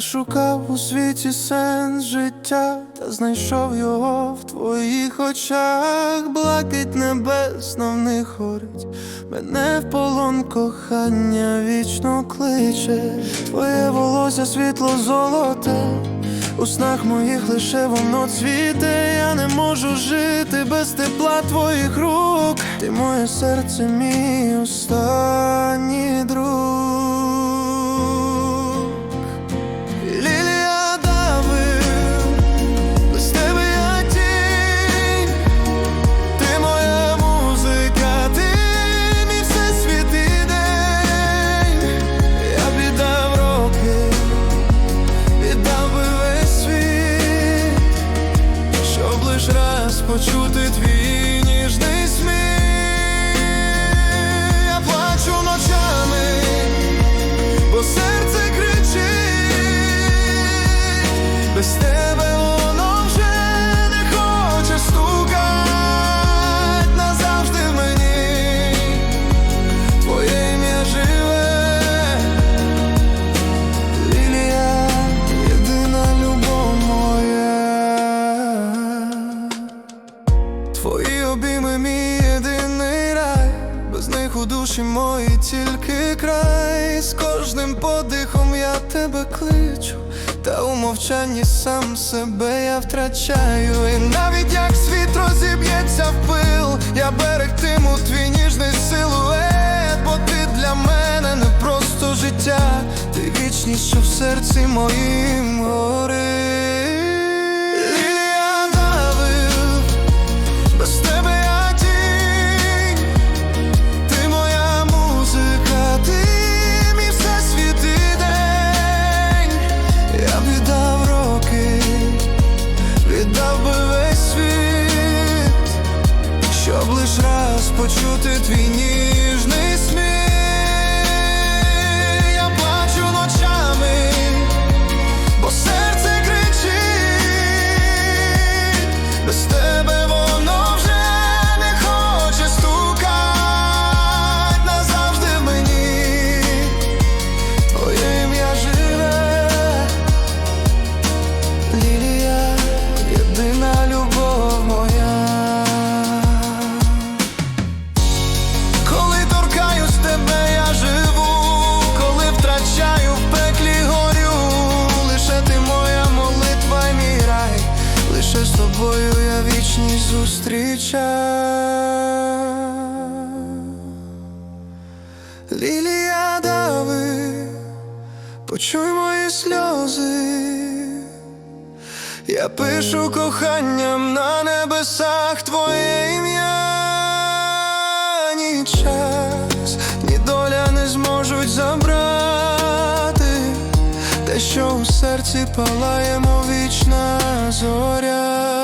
Шукав у світі сенс життя, та знайшов його в твоїх очах, блакить небесна в них горить, мене в полон кохання вічно кличе, твоє волосся світло золоте, у снах моїх лише воно цвіте, я не можу жити без тепла твоїх рук, ти моє серце, мій останній лиш раз почути твій ніжний у мої тільки край. З кожним подихом я тебе кличу, та у мовчанні сам себе я втрачаю. І навіть як світ розіб'ється в пил, я берегтиму твій ніжний силует, бо ти для мене не просто життя, ти вічність, що в серці моїм горить. Почути твій ніжний тобою я вічність зустрічаю. Лілія дави, почуй мої сльози. Я пишу коханням на небесах твоє ім'я, ні час, ні доля не зможуть забрати те, що у серці палає, мов вічна зоря.